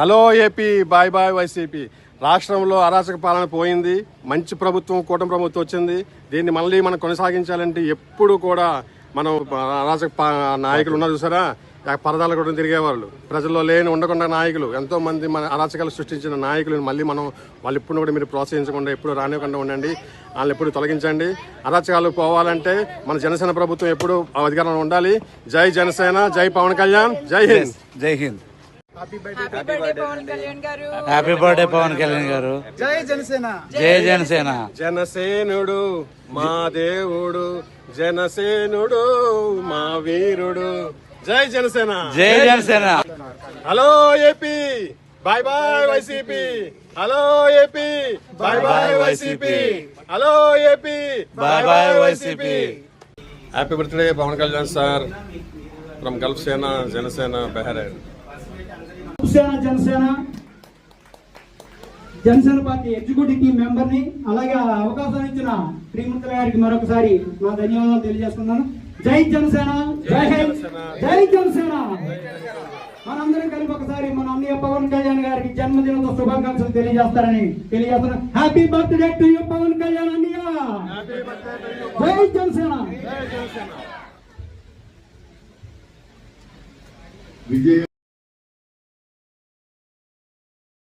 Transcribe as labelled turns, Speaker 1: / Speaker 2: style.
Speaker 1: Hello AP bye bye YCP. రాష్ట్రంలో అరాచక పాలన పోయింది మంచి ప్రభుత్వం కూటమి ప్రభుత్వం వచ్చింది. దీన్ని మళ్ళీ మనం కొనసాగించాలంటే ఎప్పుడు కూడా మనం అరాచక పా- నాయకులు ఉన్నారు చూసారా? ఆ పరదాలు కూడా తిరిగేవాళ్ళు. ప్రజల్లో లేని ఉండకుండా నాయకులు ఎంతో మంది మన అరాచకాలు సృష్టించిన నాయకులను మళ్ళీ మనం వాళ్ళు ఇప్పుడు కూడా మీరు ప్రోత్సహించకుండా ఎప్పుడు రానివ్వకుండా ఉండండి. వాళ్ళని ఎప్పుడు తొలగించండి. అరాచకాలు పోవాలంటే మన జనసేన ప్రభుత్వం ఎప్పుడు అధికారంలో ఉండాలి. జై జనసేన జై పవన్ కళ్యాణ్ జై హింద్.
Speaker 2: జై Hind.
Speaker 3: Happy birthday Pavan Kalyan garu
Speaker 2: happy birthday Pawan Kalyan గారు
Speaker 4: జై జనసేన
Speaker 2: జై జనసేన
Speaker 1: జనసేనుడు మా దేవుడు జనసేనుడు మా వీరుడు జై జనసేన
Speaker 2: జై Janasena
Speaker 1: hello AP bye bye YCP hello AP bye bye YCP hello AP
Speaker 2: bye bye YCP
Speaker 1: happy birthday Pavan Kalyan sir from gulf Sena Janasena Bahrain
Speaker 4: Sena Janasena Janasena party executive team మెంబర్ని అలాగే అవకాశం ఇచ్చిన శ్రీమంతుల గారికి మరొకసారి నా ధన్యవాదాలు తెలియజేస్తున్నాను. జై జనసేన జై హింద్ జై జనసేన. మనందరం కలిపి ఒకసారి మన అన్నయ్య పవన్ కళ్యాణ్ గారికి జన్మదిన శుభాకాంక్షలు తెలియజేస్తారని తెలియజేస్తున్నాను. Happy birthday to you Pavan Kalyan అన్నయ్య. జై జనసేన.
Speaker 5: విజయ